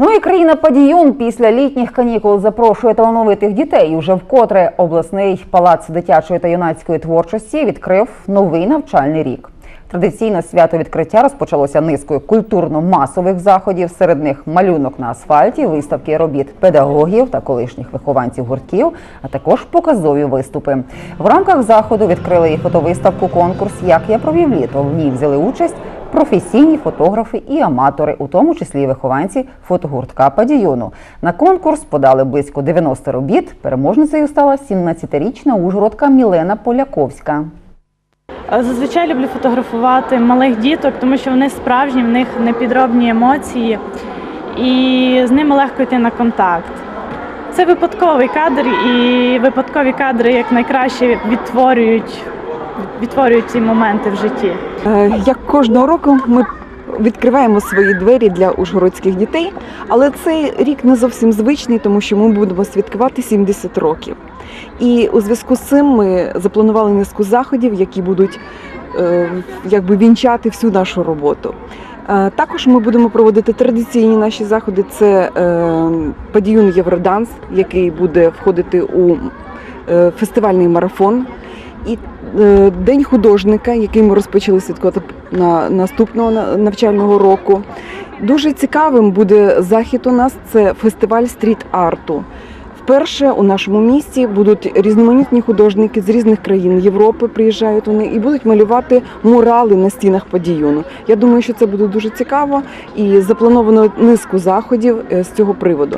Ну і країна Падіюн після літніх канікул запрошує талановитих дітей. Уже вкотре обласний палац дитячої та юнацької творчості відкрив новий навчальний рік. Традиційно свято відкриття розпочалося низкою культурно-масових заходів. Серед них малюнок на асфальті, виставки робіт педагогів та колишніх вихованців гуртків, а також показові виступи. В рамках заходу відкрили і фотовиставку конкурс Як я провів літо. В ній взяли участь професійні фотографи і аматори, у тому числі і вихованці фотогуртка Падіюну. На конкурс подали близько 90 робіт. Переможницею стала 17-річна ужгородка Мілена Поляковська. Зазвичай люблю фотографувати малих діток, тому що вони справжні, в них непідробні емоції, і з ними легко йти на контакт. Це випадковий кадр, і випадкові кадри як найкраще відтворюють, відтворюють ці моменти в житті. Е, Як кожного року ми відкриваємо свої двері для ужгородських дітей, але цей рік не зовсім звичний, тому що ми будемо святкувати 70 років. І у зв'язку з цим ми запланували низку заходів, які будуть е, якби вінчати всю нашу роботу. Е, Також ми будемо проводити традиційні наші заходи. Це Падіюн Євроданс, який буде входити у фестивальний марафон. І День художника, який ми розпочали святкувати на наступного навчального року. Дуже цікавим буде захід у нас це фестиваль стріт-арту. Вперше у нашому місті будуть різноманітні художники з різних країн Європи приїжджають вони і будуть малювати мурали на стінах падіюну. Я думаю, що це буде дуже цікаво і заплановано низку заходів е, з цього приводу.